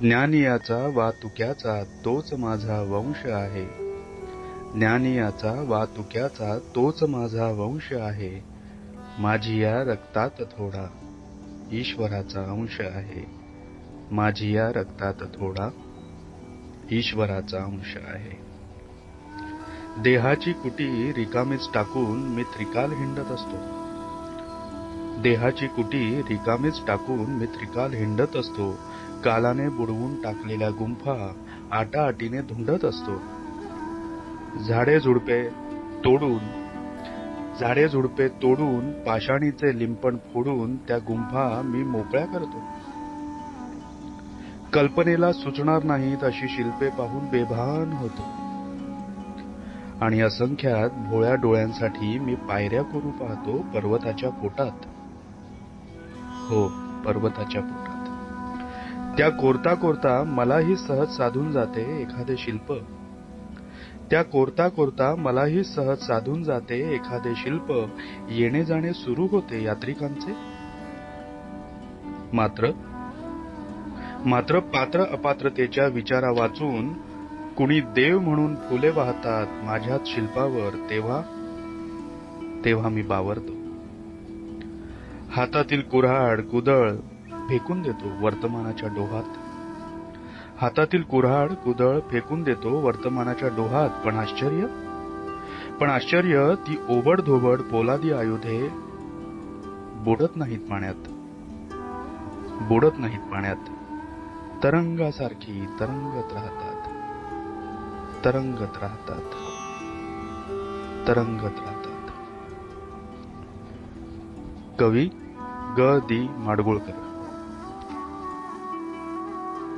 ज्ञानियाचा वातुक्याचा तोच माझा वंश आहे. ज्ञानियाचा वातुक्याचा तोच माझा वंश आहे. माझी या रक्तात थोडा ईश्वराचा अंश आहे. माझी या रक्तात थोडा ईश्वराचा अंश आहे. देहाची कुटी रिकामीच टाकून मी त्रिकाल हिंडत असतो. देहाची कुटी रिकामीच टाकून मी त्रिकाल हिंडत असतो. कालाने बुडवून टाकलेल्या गुंफा आटाआटीने धुंडत असतो. झाडे झुडपे तोडून झाडे झुडपे तोडून पाषाणीचे लिंपण फोडून त्या गुंफा मी मोकळ्या करतो. कल्पनेला सुचणार नाहीत अशी शिल्पे पाहून बेभान होतो. आणि असंख्यात भोळ्या डोळ्यांसाठी मी पायऱ्या करू पाहतो पर्वताच्या पोटात. हो पर्वताच्या पोटात. त्या कोरता कोरता मलाही सहज साधून जाते एखादे शिल्प. त्या कोरता कोरता मलाही सहज साधून जाते एखादे शिल्प. येणे जाणे सुरू होते यात्रिकांचे? मात्र मात्र पात्र अपात्रतेच्या विचारा वाचून कुणी देव म्हणून फुले वाहतात माझ्याच शिल्पावर तेव्हा तेव्हा मी बावरतो. हातातील कुऱ्हाड कुदळ फेकून देतो वर्तमानाच्या डोहात. हातातील कुऱ्हाड कुदळ फेकून देतो वर्तमानाच्या डोहात. पण आश्चर्य? पण आश्चर्य ती ओबड धोबड पोलादी आयुधे बुडत नाहीत पाण्यात. बुडत नाहीत पाण्यात. तरंगासारखी तरंगत राहतात. तरंगत राहतात. तरंगत राहतात. कवी ग. दी. माडगुळकर.